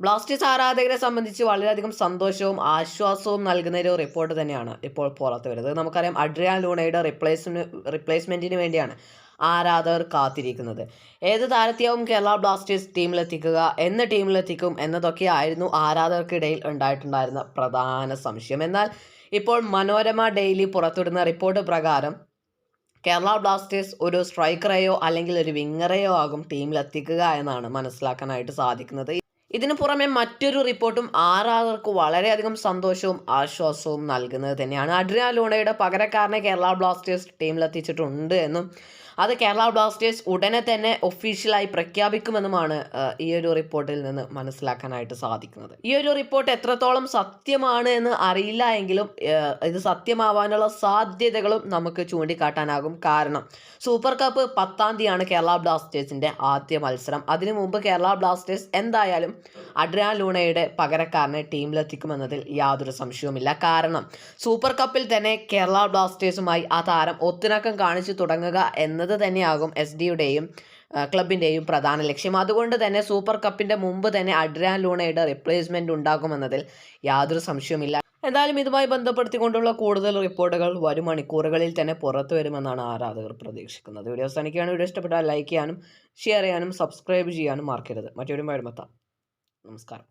Blasters ആരാധകരെ സംബന്ധിച്ച് വളരെയധികം സന്തോഷവും ആശ്വാസവും നൽകുന്ന ഒരു റിപ്പോർട്ട് തന്നെയാണ് ഇപ്പോൾ പുറത്തു വരുന്നത്. നമുക്കറിയാം അഡ്രിയാൻ ലൂണയുടെ റിപ്ലേസ്മെന്റ് റിപ്ലേസ്മെന്റിന് വേണ്ടിയാണ് ആരാധകർ കാത്തിരിക്കുന്നത്. ഏത് താരത്തെയാവും കേരള ബ്ലാസ്റ്റേഴ്സ് ടീമിലെത്തിക്കുക എന്ന ടീമിലെത്തിക്കും എന്നതൊക്കെ ആയിരുന്നു ആരാധകർക്കിടയിൽ ഉണ്ടായിട്ടുണ്ടായിരുന്ന പ്രധാന സംശയം. എന്നാൽ ഇപ്പോൾ മനോരമ ഡെയിലി പുറത്തുവിടുന്ന റിപ്പോർട്ട് പ്രകാരം കേരള ബ്ലാസ്റ്റേഴ്സ് ഒരു സ്ട്രൈക്കറെയോ അല്ലെങ്കിൽ ഒരു വിങ്ങറെയോ ആകും ടീമിലെത്തിക്കുക എന്നാണ് മനസ്സിലാക്കാനായിട്ട് സാധിക്കുന്നത്. ഇതിനു പുറമെ മറ്റൊരു റിപ്പോർട്ടും ആരാധകർക്ക് വളരെയധികം സന്തോഷവും ആശ്വാസവും നൽകുന്നത് തന്നെയാണ്. അഡ്രിയ ലൂണയുടെ പകരക്കാരനെ കേരള ബ്ലാസ്റ്റേഴ്സ് ടീമിലെത്തിച്ചിട്ടുണ്ട് എന്നും അത് കേരള ബ്ലാസ്റ്റേഴ്സ് ഉടനെ തന്നെ ഒഫീഷ്യലായി പ്രഖ്യാപിക്കുമെന്നുമാണ് ഈ ഒരു റിപ്പോർട്ടിൽ നിന്ന് മനസ്സിലാക്കാനായിട്ട് സാധിക്കുന്നത്. ഈ ഒരു റിപ്പോർട്ട് എത്രത്തോളം സത്യമാണ് എന്ന് അറിയില്ല എങ്കിലും ഇത് സത്യമാവാനുള്ള സാധ്യതകളും നമുക്ക് ചൂണ്ടിക്കാട്ടാനാകും. കാരണം സൂപ്പർ കപ്പ് പത്താം തീയതിയാണ് കേരള ബ്ലാസ്റ്റേഴ്സിന്റെ ആദ്യ മത്സരം. അതിനു മുമ്പ് കേരള ബ്ലാസ്റ്റേഴ്സ് എന്തായാലും അഡ്രിയാൻ ലൂണയുടെ പകരക്കാരനെ ടീമിലെത്തിക്കുമെന്നതിൽ യാതൊരു സംശയവുമില്ല. കാരണം സൂപ്പർ കപ്പിൽ തന്നെ കേരള ബ്ലാസ്റ്റേഴ്സുമായി ആ താരം ഒത്തിണക്കം കാണിച്ചു തുടങ്ങുക എന്നത് തന്നെയാകും എസ് ഡിയുടെയും ക്ലബിന്റെയും പ്രധാന ലക്ഷ്യം. അതുകൊണ്ട് തന്നെ സൂപ്പർ കപ്പിന്റെ മുമ്പ് തന്നെ അഡ്രാ ലൂണയുടെ റിപ്ലേസ്മെന്റ് ഉണ്ടാകുമെന്നതിൽ യാതൊരു സംശയവുമില്ല. എന്തായാലും ഇതുമായി ബന്ധപ്പെടുത്തിക്കൊണ്ടുള്ള കൂടുതൽ റിപ്പോർട്ടുകൾ വരും മണിക്കൂറുകളിൽ തന്നെ പുറത്തു വരുമെന്നാണ് ആരാധകർ പ്രതീക്ഷിക്കുന്നത്. വീഡിയോ അവസാനിക്കുകയാണ്. വീഡിയോ ഇഷ്ടപ്പെട്ടാൽ ലൈക്ക് ചെയ്യാനും ഷെയർ ചെയ്യാനും സബ്സ്ക്രൈബ് ചെയ്യാനും മറക്കരുത്. മറ്റൊരു എത്താം. നമസ്കാരം.